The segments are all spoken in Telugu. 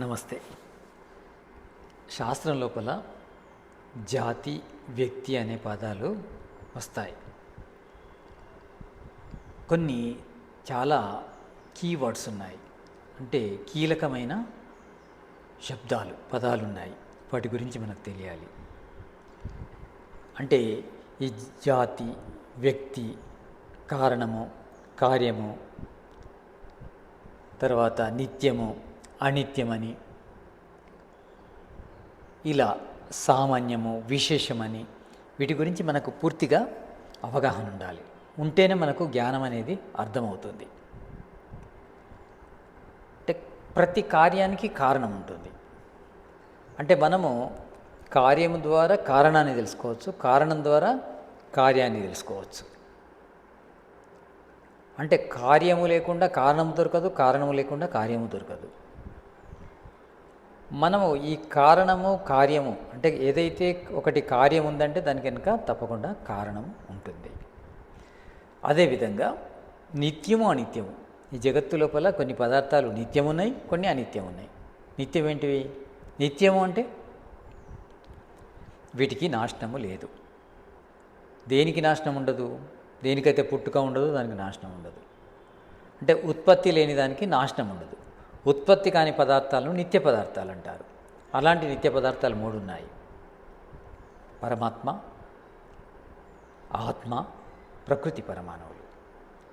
నమస్తే. శాస్త్రం లోపల జాతి వ్యక్తి అనే పదాలు వస్తాయి. కొన్ని చాలా కీవర్డ్స్ ఉన్నాయి. అంటే కీలకమైన శబ్దాలు పదాలు ఉన్నాయి వాటి గురించి మనకు తెలియాలి. అంటే ఈ జాతి వ్యక్తి కారణము కార్యము తర్వాత నిత్యము అనిత్యమని. ఇలా సామాన్యము విశేషమని వీటి గురించి మనకు పూర్తిగా అవగాహన ఉండాలి. ఉంటేనే మనకు జ్ఞానం అనేది అర్థమవుతుంది. అంటే ప్రతి కార్యానికి కారణం ఉంటుంది. అంటే మనము కార్యము ద్వారా కారణాన్ని తెలుసుకోవచ్చు కారణం ద్వారా కార్యాన్ని తెలుసుకోవచ్చు. అంటే కార్యము లేకుండా కారణము దొరకదు కారణము లేకుండా కార్యము దొరకదు. మనము ఈ కారణము కార్యము అంటే ఏదైతే ఒకటి కార్యం ఉందంటే దానికి వెనుక తప్పకుండా కారణం ఉంటుంది. అదేవిధంగా నిత్యము అనిత్యము. ఈ జగత్తు లోపల కొన్ని పదార్థాలు నిత్యం ఉన్నాయి కొన్ని అనిత్యం ఉన్నాయి నిత్యం ఏంటివి? నిత్యము అంటే వీటికి నాశనము లేదు. దేనికి నాశనం ఉండదు? దేనికైతే పుట్టుక ఉండదు దానికి నాశనం ఉండదు. అంటే ఉత్పత్తి లేని దానికి నాశనం ఉండదు. ఉత్పత్తి కాని పదార్థాలను నిత్య పదార్థాలు అంటారు అలాంటి నిత్య పదార్థాలు మూడు ఉన్నాయి పరమాత్మ ఆత్మ ప్రకృతి పరమాణువులు.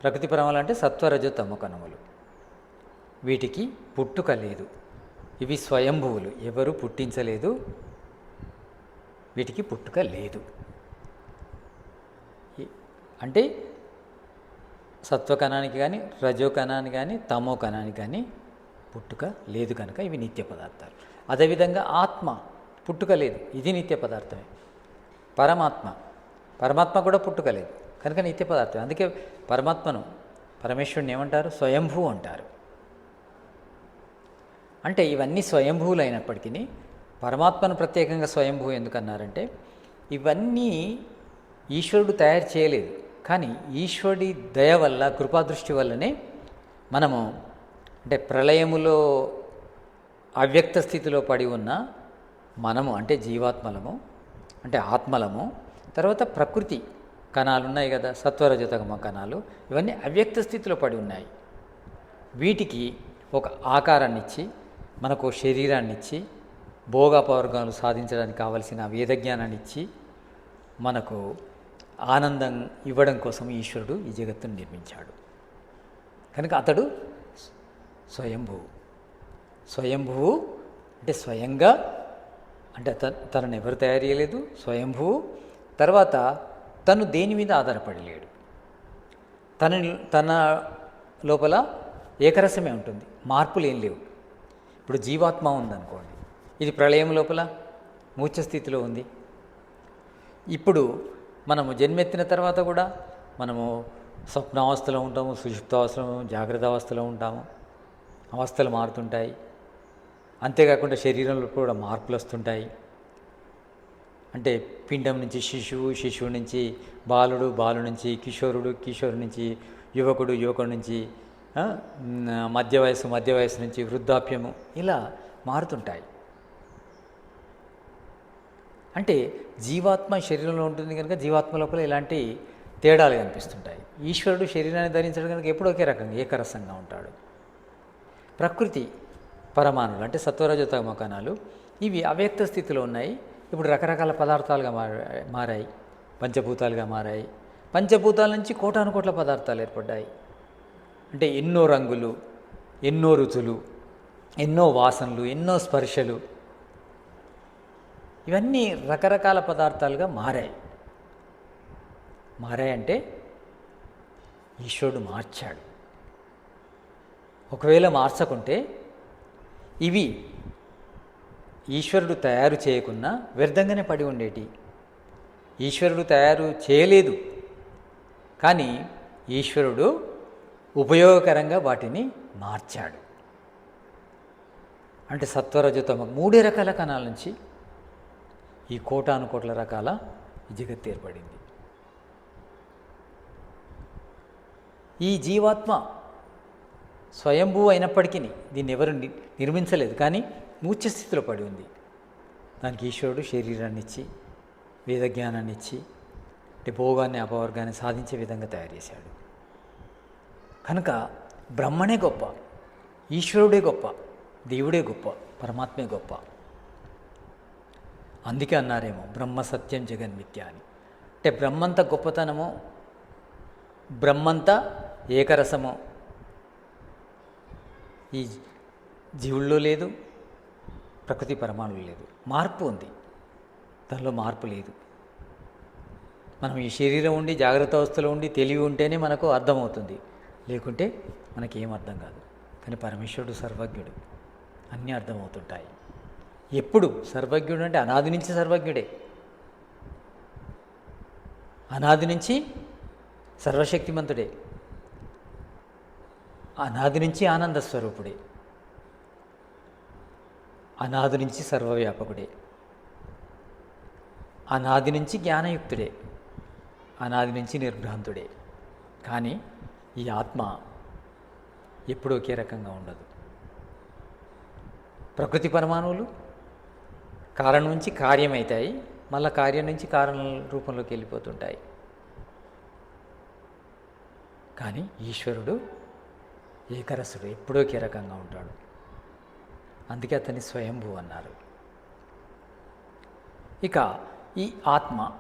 ప్రకృతి పరమాణులు అంటే సత్వరజ తమకణములు. వీటికి పుట్టుక లేదు. ఇవి స్వయంభువులు. ఎవరు పుట్టించలేదు? వీటికి పుట్టుక లేదు. అంటే సత్వకణానికి కానీ రజోకణానికి కానీ తమో కణానికి కానీ పుట్టుక లేదు కనుక ఇవి నిత్య పదార్థాలు. అదేవిధంగా ఆత్మ పుట్టుక లేదు ఇది నిత్య పదార్థమే. పరమాత్మ పరమాత్మ కూడా పుట్టుక లేదు కనుక నిత్య పదార్థం అందుకే పరమాత్మను పరమేశ్వరుని ఏమంటారు? స్వయంభూ అంటారు. అంటే ఇవన్నీ స్వయంభూవులు అయినప్పటికీ పరమాత్మను ప్రత్యేకంగా స్వయంభూ ఎందుకన్నారంటే ఇవన్నీ ఈశ్వరుడు తయారు చేయలేదు. కానీ ఈశ్వరుడి దయ వల్ల కృపాదృష్టి వల్లనే మనము అంటే ప్రళయములో అవ్యక్త స్థితిలో పడి ఉన్న మనము అంటే జీవాత్మలము అంటే ఆత్మలము తర్వాత ప్రకృతి కణాలు ఉన్నాయి కదా సత్వరజతమ కణాలు ఇవన్నీ అవ్యక్త స్థితిలో పడి ఉన్నాయి. వీటికి ఒక ఆకారాన్ని ఇచ్చి మనకు శరీరాన్ని ఇచ్చి భోగపవర్గాలు సాధించడానికి కావలసిన వేదజ్ఞానాన్ని ఇచ్చి మనకు ఆనందం ఇవ్వడం కోసం ఈశ్వరుడు ఈ జగత్తును నిర్మించాడు. కనుక అతడు స్వయంభువు స్వయంభువు అంటే స్వయంగా అంటే త తనను ఎవరు తయారు చేయలేదు స్వయంభువు తర్వాత తను దేని మీద ఆధారపడి లేడు తన తన లోపల ఏకరసమే ఉంటుంది మార్పులు ఏం లేవు. ఇప్పుడు జీవాత్మ ఉందనుకోండి ఇది ప్రళయం లోపల మూర్ఛ స్థితిలో ఉంది. ఇప్పుడు మనము జన్మెత్తిన తర్వాత కూడా మనము స్వప్నావస్థలో ఉంటాము సుషుప్తావస్థలో జాగ్రత్త అవస్థలో ఉంటాము. అవస్థలు మారుతుంటాయి. అంతేకాకుండా శరీరంలో కూడా మార్పులు వస్తుంటాయి. అంటే పిండం నుంచి శిశువు శిశువు నుంచి బాలుడు బాలు నుంచి కిషోరుడు కిషోరు నుంచి యువకుడు యువకుడు నుంచి మధ్య వయసు మధ్య వయసు నుంచి వృద్ధాప్యము ఇలా మారుతుంటాయి. అంటే జీవాత్మ శరీరంలో ఉంటుంది కనుక జీవాత్మ లోపల ఇలాంటి తేడాలు కనిపిస్తుంటాయి. ఈశ్వరుడు శరీరాన్ని ధరించడం కనుక ఎప్పుడు ఒకే రకంగా ఏకరసంగా ఉంటాడు. ప్రకృతి పరమాణులు అంటే సత్వరజతమ కణాలు ఇవి అవ్యక్త స్థితిలో ఉన్నాయి. ఇప్పుడు రకరకాల పదార్థాలుగా మారా మారాయి. పంచభూతాలుగా మారాయి. పంచభూతాల నుంచి కోటాను కోట్ల పదార్థాలు ఏర్పడ్డాయి. అంటే ఎన్నో రంగులు ఎన్నో రుచులు ఎన్నో వాసనలు ఎన్నో స్పర్శలు. ఇవన్నీ రకరకాల పదార్థాలుగా మారాయి. మారాయంటే ఈశ్వరుడు మార్చాడు. ఒకవేళ మార్చకుంటే ఇవి ఈశ్వరుడు తయారు చేయకున్నా వ్యర్థంగానే పడి ఉండేటి. ఈశ్వరుడు తయారు చేయలేదు. కానీ ఈశ్వరుడు ఉపయోగకరంగా వాటిని మార్చాడు. అంటే సత్వరజతమ మూడే రకాల కణాల నుంచి ఈ కోటాను కోట్ల రకాల జగత్ ఏర్పడింది. ఈ జీవాత్మ స్వయంభూ అయినప్పటికీ దీన్ని ఎవరు ని- నిర్మించలేదు. కానీ మూర్ఛ స్థితిలో పడి ఉంది. దానికి ఈశ్వరుడు శరీరాన్ని ఇచ్చి వేదజ్ఞానాన్ని ఇచ్చి అంటే భోగాన్ని అపవర్గాన్ని సాధించే విధంగా తయారు చేశాడు. కనుక బ్రహ్మనే గొప్ప ఈశ్వరుడే గొప్ప దేవుడే గొప్ప పరమాత్మే గొప్ప. అందుకే అన్నారేమో బ్రహ్మ సత్యం జగన్మిథ్య అని. అంటే బ్రహ్మంత గొప్పతనము బ్రహ్మంత ఏకరసము ఈ జీవుల్లో లేదు ప్రకృతి పరమాణువు లేదు. మార్పు ఉంది. దానిలో మార్పు లేదు. మనం ఈ శరీరం ఉండి జాగ్రత్త అవస్థలో ఉండి తెలివి ఉంటేనే మనకు అర్థమవుతుంది. లేకుంటే మనకేం అర్థం కాదు. కానీ పరమేశ్వరుడు సర్వజ్ఞుడు. అన్నీ అర్థమవుతుంటాయి. ఎప్పుడు? సర్వజ్ఞుడు అంటే అనాది నుంచి సర్వజ్ఞుడే. అనాది నుంచి సర్వశక్తిమంతుడే. అనాది నుంచి ఆనంద స్వరూపుడే. అనాది నుంచి సర్వవ్యాపకుడే. అనాది నుంచి జ్ఞానయుక్తుడే. అనాది నుంచి నిర్భ్రాంతుడే. కానీ ఈ ఆత్మ ఎప్పుడూ ఒకే రకంగా ఉండదు. ప్రకృతి పరమాణువులు కారణం నుంచి కార్యమవుతాయి మళ్ళా కార్యం నుంచి కారణ రూపంలోకి వెళ్ళిపోతుంటాయి. కానీ ఈశ్వరుడు ఏకరసుడు ఎప్పుడో కీరకంగా రకంగా ఉంటాడు. అందుకే అతన్ని స్వయంభూ అన్నారు. ఇక ఈ ఆత్మ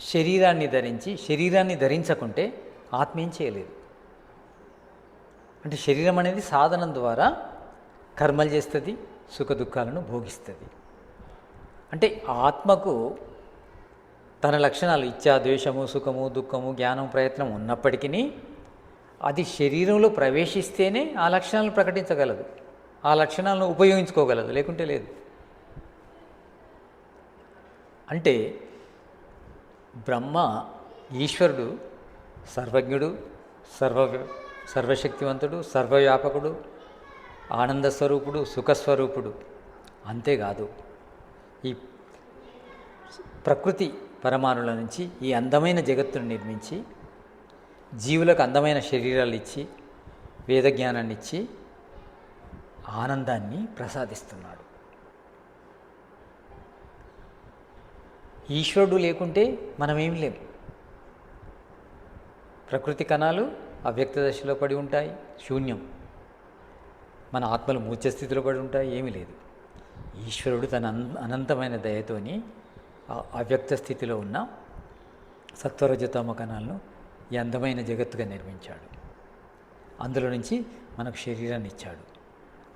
శరీరాన్ని ధరించి శరీరాన్ని ధరించకుంటే ఆత్మ ఏం చేయలేదు. అంటే శరీరం అనేది సాధనం ద్వారా కర్మలు చేస్తుంది సుఖ దుఃఖాలను భోగిస్తుంది. అంటే ఆత్మకు తన లక్షణాలు ఇచ్చా ద్వేషము సుఖము దుఃఖము జ్ఞానం ప్రయత్నం ఉన్నప్పటికీ అది శరీరంలో ప్రవేశిస్తేనే ఆ లక్షణాలను ప్రకటించగలదు. ఆ లక్షణాలను ఉపయోగించుకోగలదు. లేకుంటే లేదు. అంటే బ్రహ్మ ఈశ్వరుడు సర్వజ్ఞుడు సర్వ సర్వశక్తివంతుడు సర్వవ్యాపకుడు ఆనంద స్వరూపుడు సుఖస్వరూపుడు. అంతేకాదు. ఈ ప్రకృతి పరమాణుల నుంచి ఈ అందమైన జగత్తును నిర్మించి జీవులకు అందమైన శరీరాలు ఇచ్చి వేదజ్ఞానాన్ని ఇచ్చి ఆనందాన్ని ప్రసాదిస్తున్నాడు. ఈశ్వరుడు లేకుంటే మనమేం లేం ప్రకృతి కణాలు అవ్యక్త దశలో పడి ఉంటాయి శూన్యం. మన ఆత్మలు మూర్ఛ స్థితిలో పడి ఉంటాయి ఏమీ లేదు. ఈశ్వరుడు తన అన్- అనంతమైన దయతోని అవ్యక్త స్థితిలో ఉన్న సత్వరజతమ కణాలను ఈ అందమైన జగత్తుగా నిర్మించాడు. అందులో నుంచి మనకు శరీరాన్ని ఇచ్చాడు.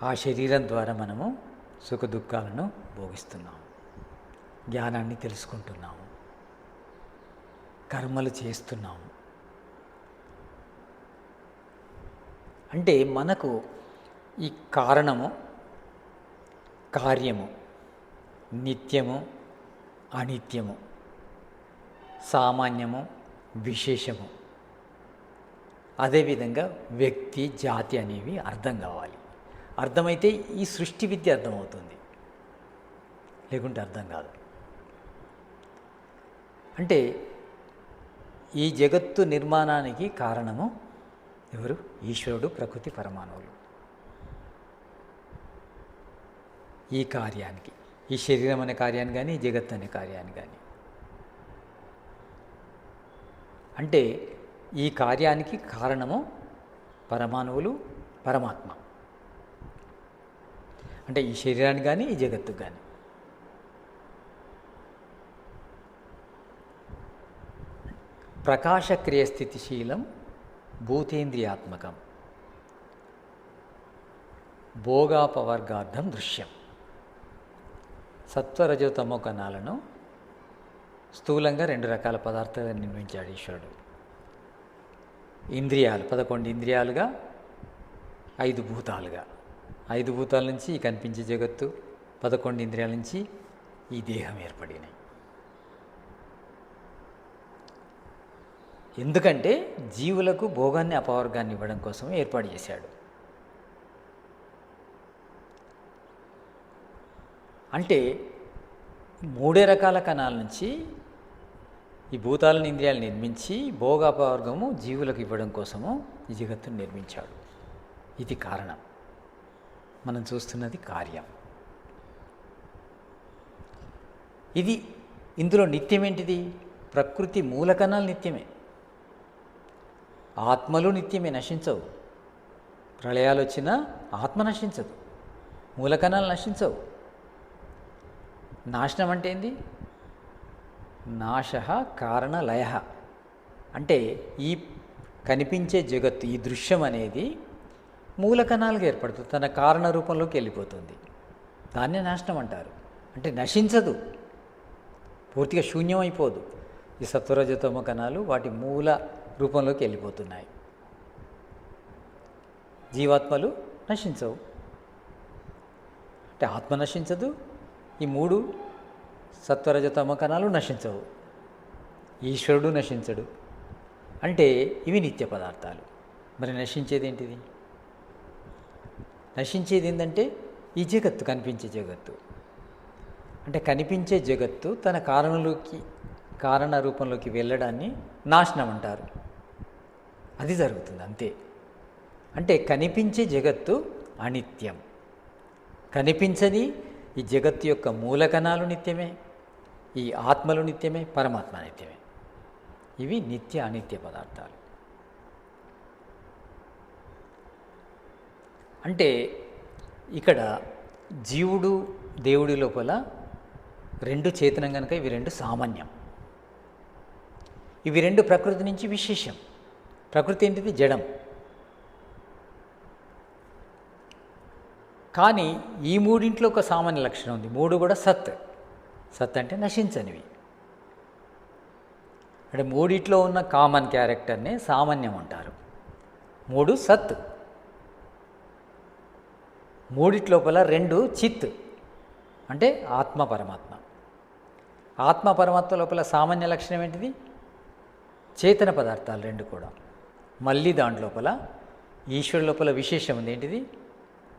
ఆ శరీరం ద్వారా మనము సుఖ దుఃఖాలను భోగిస్తున్నాము జ్ఞానాన్ని తెలుసుకుంటున్నాము కర్మలు చేస్తున్నాము అంటే మనకు ఈ కారణము కార్యము నిత్యము అనిత్యము సామాన్యము విశేషము అదేవిధంగా వ్యక్తి జాతి అనేవి అర్థం కావాలి. అర్థమైతే ఈ సృష్టి విద్య అర్థమవుతుంది. లేకుంటే అర్థం కాదు. అంటే ఈ జగత్తు నిర్మాణానికి కారణము ఎవరు? ఈశ్వరుడు ప్రకృతి పరమాణువులు. ఈ కార్యానికి ఈ శరీరం అనే కార్యాన్ని కానీ ఈ జగత్ అనే కార్యాన్ని కానీ అంటే ఈ కార్యానికి కారణము పరమాణువులు పరమాత్మ. అంటే ఈ శరీరానికి కానీ ఈ జగత్తుకు కానీ ప్రకాశక్రియ స్థితిశీలం భూతేంద్రియాత్మకం. భోగాపవర్గార్థం దృశ్యం. సత్వరజోతమో కణాలను స్థూలంగా రెండు రకాల పదార్థాలను నిర్మించాడు ఈశ్వరుడు. ఇంద్రియాలు పదకొండు ఇంద్రియాలుగా ఐదు భూతాలుగా. ఐదు భూతాల నుంచి ఈ కనిపించే జగత్తు పదకొండు ఇంద్రియాల నుంచి ఈ దేహం ఏర్పడినాయి. ఎందుకంటే జీవులకు భోగాన్ని అపవర్గాన్ని ఇవ్వడం కోసం ఏర్పాటు చేశాడు. అంటే మూడే రకాల కణాల నుంచి ఈ భూతాలను ఇంద్రియాలు నిర్మించి భోగాపవర్గము జీవులకు ఇవ్వడం కోసము ఈ జగత్తును నిర్మించాడు. ఇది కారణం. మనం చూస్తున్నది కార్యం. ఇది ఇందులో నిత్యం ఏంటిది? ప్రకృతి మూలకణాలు నిత్యమే. ఆత్మలు నిత్యమే నశించవు. ప్రళయాలు వచ్చినా ఆత్మ నశించదు. మూలకణాలు నశించవు. నాశనం అంటే ఏంది? నాశ కారణ లయ అంటే ఈ కనిపించే జగత్తు ఈ దృశ్యం అనేది మూలకణాలుగా ఏర్పడుతుంది తన కారణ రూపంలోకి వెళ్ళిపోతుంది. దాన్నే నాశనం అంటారు. అంటే నశించదు. పూర్తిగా శూన్యం అయిపోదు ఈ సత్వరజతమ కణాలు వాటి మూల రూపంలోకి వెళ్ళిపోతున్నాయి. జీవాత్మలు నశించవు. అంటే ఆత్మ నశించదు. ఈ మూడు సత్వరజతమ కణాలు నశించవు. ఈశ్వరుడు నశించడు. అంటే ఇవి నిత్య పదార్థాలు. మరి నశించేది ఏంటిది? నశించేది ఏంటంటే ఈ జగత్తు కనిపించే జగత్తు. అంటే కనిపించే జగత్తు తన కారణంలోకి కారణ రూపంలోకి వెళ్ళడాన్ని నాశనం అంటారు. అది జరుగుతుంది అంతే. అంటే కనిపించే జగత్తు అనిత్యం. కనిపించని ఈ జగత్తు యొక్క మూలకణాలు నిత్యమే ఈ ఆత్మలు నిత్యమే పరమాత్మ నిత్యమే. ఇవి నిత్య అనిత్య పదార్థాలు. అంటే ఇక్కడ జీవుడు దేవుడి లోపల రెండు చేతనం కనుక ఇవి రెండు సామాన్యం. ఇవి రెండు ప్రకృతి నుంచి విశేషం. ప్రకృతి ఏంటిది? జడం. కానీ ఈ మూడింట్లో ఒక సామాన్య లక్షణం ఉంది. మూడు కూడా సత్. సత్ అంటే నశించనివి. అంటే మూడిట్లో ఉన్న కామన్ క్యారెక్టర్నే సామాన్యం అంటారు. మూడు సత్. మూడిటి లోపల రెండు చిత్. అంటే ఆత్మ పరమాత్మ. ఆత్మ పరమాత్మ లోపల సామాన్య లక్షణం ఏంటిది? చేతన పదార్థాలు రెండు కూడా. మళ్ళీ దాంట్లోపల ఈశ్వరు లోపల విశేషం ఉంది. ఏంటిది?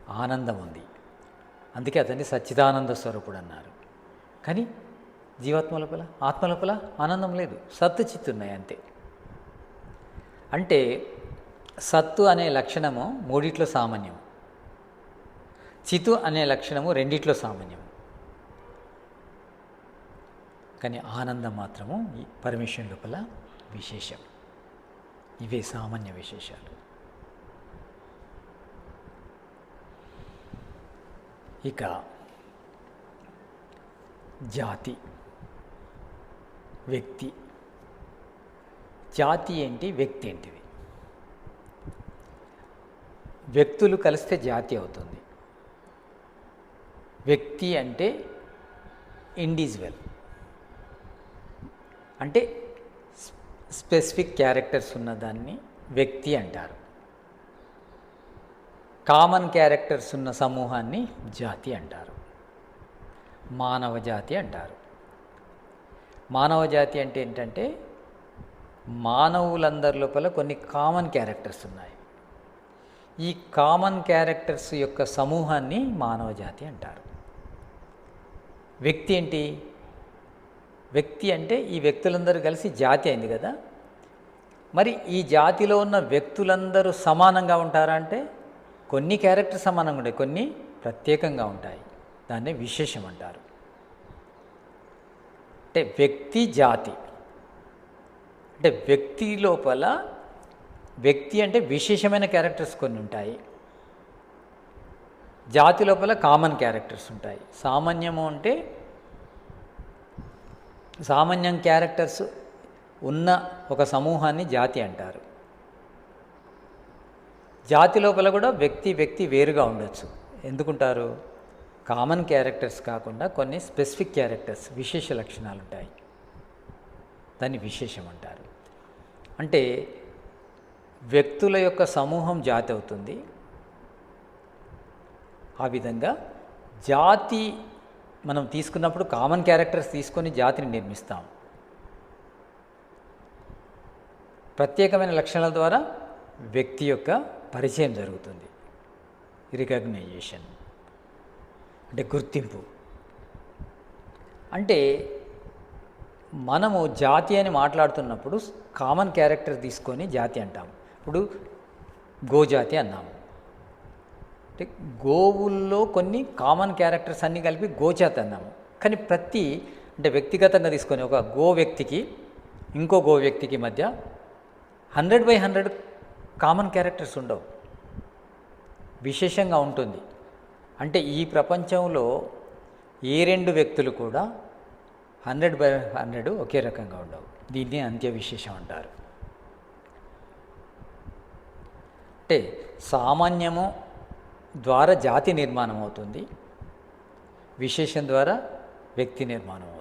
ఆనందం ఉంది అందుకే అతన్ని సచ్చిదానంద స్వరూపుడు అన్నారు కానీ జీవాత్మ లోపల ఆత్మ లోపల ఆనందం లేదు. సత్తు చిత్తు ఉన్నాయి అంతే. అంటే సత్తు అనే లక్షణము మూడిట్లో సామాన్యం చితు అనే లక్షణము రెండిట్లో సామాన్యం కానీ ఆనందం మాత్రము ఈ పరమేశ్వరుని లోపల విశేషం. ఇవే సామాన్య విశేషాలు. ఇక జాతి వ్యక్తి. జాతి ఏంటి వ్యక్తి ఏంటిది? వ్యక్తులు కలిస్తే జాతి అవుతుంది. వ్యక్తి అంటే ఇండివిజువల్ అంటే స్పెసిఫిక్ క్యారెక్టర్స్ ఉన్నదాన్ని వ్యక్తి అంటారు. కామన్ క్యారెక్టర్స్ ఉన్న సమూహాన్ని జాతి అంటారు. మానవ జాతి అంటారు. మానవ జాతి అంటే ఏంటంటే మానవులందరి లోపల కొన్ని కామన్ క్యారెక్టర్స్ ఉన్నాయి. ఈ కామన్ క్యారెక్టర్స్ యొక్క సమూహాన్ని మానవ జాతి అంటారు. వ్యక్తి ఏంటి? వ్యక్తి అంటే ఈ వ్యక్తులందరూ కలిసి జాతి అయింది కదా. మరి ఈ జాతిలో ఉన్న వ్యక్తులందరూ సమానంగా ఉంటారా అంటే? కొన్ని క్యారెక్టర్ సమానంగా ఉంటాయి కొన్ని ప్రత్యేకంగా ఉంటాయి. దాన్నే విశేషం అంటారు. అంటే వ్యక్తి జాతి. అంటే వ్యక్తి లోపల వ్యక్తి అంటే విశేషమైన క్యారెక్టర్స్ కొన్ని ఉంటాయి. జాతి లోపల కామన్ క్యారెక్టర్స్ ఉంటాయి. సామాన్యము అంటే సామాన్యం క్యారెక్టర్స్ ఉన్న ఒక సమూహాన్ని జాతి అంటారు. జాతి లోపల కూడా వ్యక్తి వ్యక్తి వేరుగా ఉండొచ్చు. ఎందుకుంటారు? కామన్ క్యారెక్టర్స్ కాకుండా కొన్ని స్పెసిఫిక్ క్యారెక్టర్స్ విశేష లక్షణాలు ఉంటాయి దాన్ని విశేషం అంటారు అంటే వ్యక్తుల యొక్క సమూహం జాతి అవుతుంది. ఆ విధంగా జాతి మనం తీసుకున్నప్పుడు కామన్ క్యారెక్టర్స్ తీసుకొని జాతిని నిర్మిస్తాం. ప్రత్యేకమైన లక్షణాల ద్వారా వ్యక్తి యొక్క పరిచయం జరుగుతుంది. రికగ్నైజేషన్ అంటే గుర్తింపు. అంటే మనము జాతి అని మాట్లాడుతున్నప్పుడు కామన్ క్యారెక్టర్ తీసుకొని జాతి అంటాం. ఇప్పుడు గోజాతి అన్నాము. అంటే గోవుల్లో కొన్ని కామన్ క్యారెక్టర్స్ అన్నీ కలిపి గోజాతి అన్నాము. కానీ ప్రతి అంటే వ్యక్తిగతంగా తీసుకొని ఒక గో వ్యక్తికి ఇంకో గో వ్యక్తికి మధ్య hundred by hundred common characters ఉండవు. విశేషంగా ఉంటుంది. అంటే ఈ ప్రపంచంలో ఏ రెండు వ్యక్తులు కూడా హండ్రెడ్ బై హండ్రెడ్ ఒకే రకంగా ఉండవు. దీన్ని అంత్య విశేషం అంటారు. అంటే సామాన్యము ద్వారా జాతి నిర్మాణం అవుతుంది. విశేషం ద్వారా వ్యక్తి నిర్మాణం అవుతుంది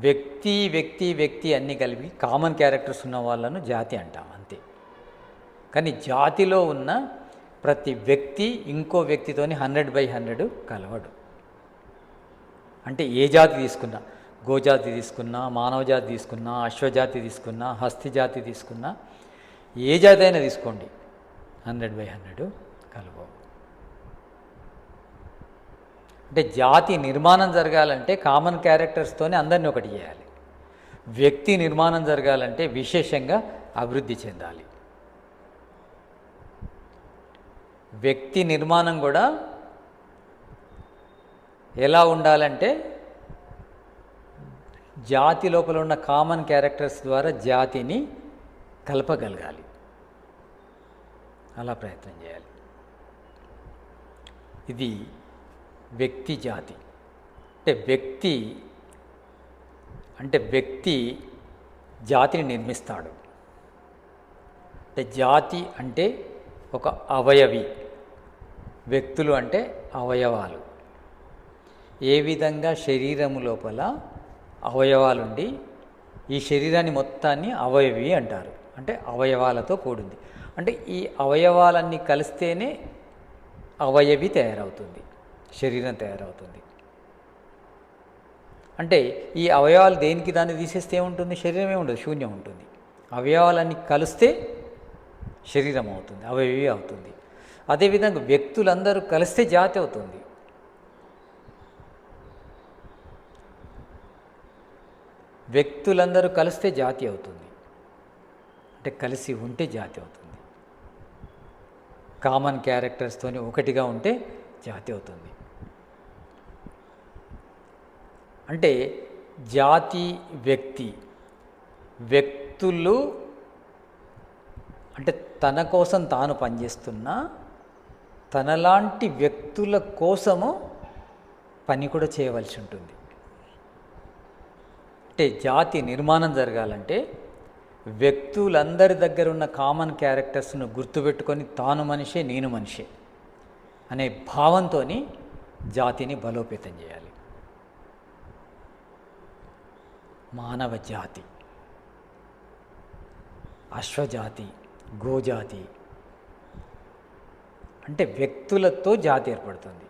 వ్యక్తి వ్యక్తి వ్యక్తి అన్నీ కలిపి కామన్ క్యారెక్టర్స్ ఉన్న వాళ్ళను జాతి అంటాం అంతే. కానీ జాతిలో ఉన్న ప్రతి వ్యక్తి ఇంకో వ్యక్తితోని హండ్రెడ్ బై హండ్రెడ్ కలవడు. అంటే ఏ జాతి తీసుకున్నా గోజాతి తీసుకున్నా మానవ జాతి తీసుకున్నా అశ్వజాతి తీసుకున్నా హస్తి జాతి తీసుకున్నా ఏ జాతి అయినా తీసుకోండి. హండ్రెడ్ బై హండ్రెడ్ కలవవు. అంటే జాతి నిర్మాణం జరగాలంటే కామన్ క్యారెక్టర్స్తోనే అందరినీ ఒకటి చేయాలి. వ్యక్తి నిర్మాణం జరగాలంటే విశేషంగా అభివృద్ధి చెందాలి. వ్యక్తి నిర్మాణం కూడా ఎలా ఉండాలంటే జాతి లోపల ఉన్న కామన్ క్యారెక్టర్స్ ద్వారా జాతిని కలపగలగాలి. అలా ప్రయత్నం చేయాలి. ఇది వ్యక్తి జాతి. అంటే వ్యక్తి అంటే వ్యక్తి జాతిని నిర్మిస్తాడు. అంటే జాతి అంటే ఒక అవయవి. వ్యక్తులు అంటే అవయవాలు. ఏ విధంగా శరీరము లోపల అవయవాలుండి ఈ శరీరాన్ని మొత్తాన్ని అవయవి అంటారు. అంటే అవయవాలతో కూడింది. అంటే ఈ అవయవాలన్నీ కలిస్తేనే అవయవి తయారవుతుంది. శరీరం తయారవుతుంది. అంటే ఈ అవయవాలు దేనికి దాన్ని తీసేస్తే ఏముంటుంది? శరీరమే ఉండదు శూన్యం ఉంటుంది. అవయవాలన్నీ కలిస్తే శరీరం అవుతుంది అవయవి అవుతుంది. అదేవిధంగా వ్యక్తులందరూ కలిస్తే జాతి అవుతుంది. వ్యక్తులందరూ కలిస్తే జాతి అవుతుంది. అంటే కలిసి ఉంటే జాతి అవుతుంది. కామన్ క్యారెక్టర్స్తోని ఒకటిగా ఉంటే జాతి అవుతుంది. అంటే జాతి వ్యక్తి. వ్యక్తులు అంటే తన కోసం తాను పనిచేస్తున్నా తనలాంటి వ్యక్తుల కోసము పని కూడా చేయవలసి ఉంటుంది. అంటే జాతి నిర్మాణం జరగాలంటే వ్యక్తులందరి దగ్గర ఉన్న కామన్ క్యారెక్టర్స్ను గుర్తుపెట్టుకొని తాను మనిషే నేను మనిషే అనే భావంతో జాతిని బలోపేతం చేయాలి. మానవ జాతి అశ్వజాతి గోజాతి అంటే వ్యక్తులతో జాతి ఏర్పడుతుంది.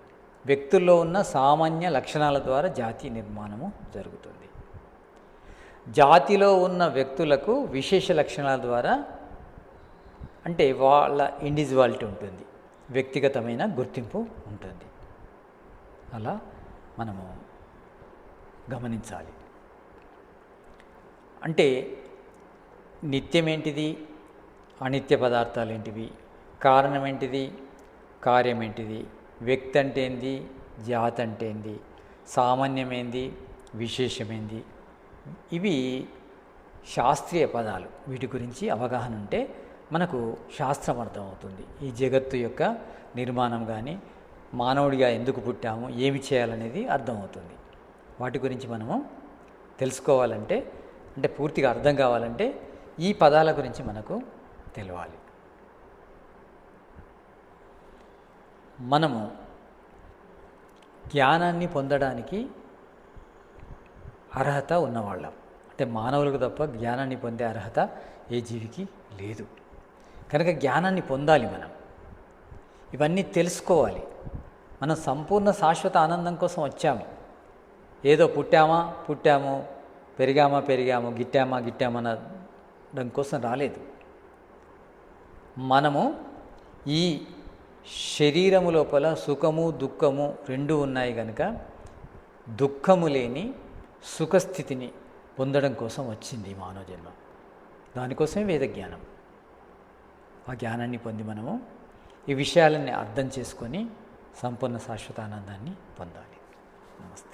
వ్యక్తుల్లో ఉన్న సామాన్య లక్షణాల ద్వారా జాతి నిర్మాణము జరుగుతుంది. జాతిలో ఉన్న వ్యక్తులకు విశేష లక్షణాల ద్వారా అంటే వాళ్ళ ఇండివిజువాలిటీ ఉంటుంది. వ్యక్తిగతమైన గుర్తింపు ఉంటుంది. అలా మనము గమనించాలి. అంటే నిత్యమేంటిది? అనిత్య పదార్థాలు ఏంటివి కారణం ఏంటిది కార్యం ఏంటిది వ్యక్తి అంటే ఏంది జాతి అంటే ఏంది సామాన్యమేంది? విశేషమేంది? ఇవి శాస్త్రీయ పదాలు. వీటి గురించి అవగాహన ఉంటే మనకు శాస్త్రం అర్థమవుతుంది. ఈ జగత్తు యొక్క నిర్మాణం కానీ మానవుడిగా ఎందుకు పుట్టాము? ఏమి చేయాలనేది అర్థమవుతుంది. వాటి గురించి మనము తెలుసుకోవాలంటే అంటే పూర్తిగా అర్థం కావాలంటే ఈ పదాల గురించి మనకు తెలియాలి మనము జ్ఞానాన్ని పొందడానికి అర్హత ఉన్నవాళ్ళం. అంటే మానవులకు తప్ప జ్ఞానాన్ని పొందే అర్హత ఏ జీవికి లేదు. కనుక జ్ఞానాన్ని పొందాలి మనం. ఇవన్నీ తెలుసుకోవాలి. మనం సంపూర్ణ శాశ్వత ఆనందం కోసం వచ్చాము. ఏదో పుట్టామా? పుట్టాము. పెరిగామా పెరిగాము గిట్టామా గిట్టామనడం కోసం రాలేదు. మనము ఈ శరీరము లోపల సుఖము దుఃఖము రెండు ఉన్నాయి కనుక దుఃఖము లేని సుఖస్థితిని పొందడం కోసం వచ్చింది ఈ మానవ జన్మ దానికోసమే వేద జ్ఞానం ఆ జ్ఞానాన్ని పొంది మనము ఈ విషయాలన్నీ అర్థం చేసుకొని సంపూర్ణ శాశ్వతానందాన్ని పొందాలి. నమస్తే.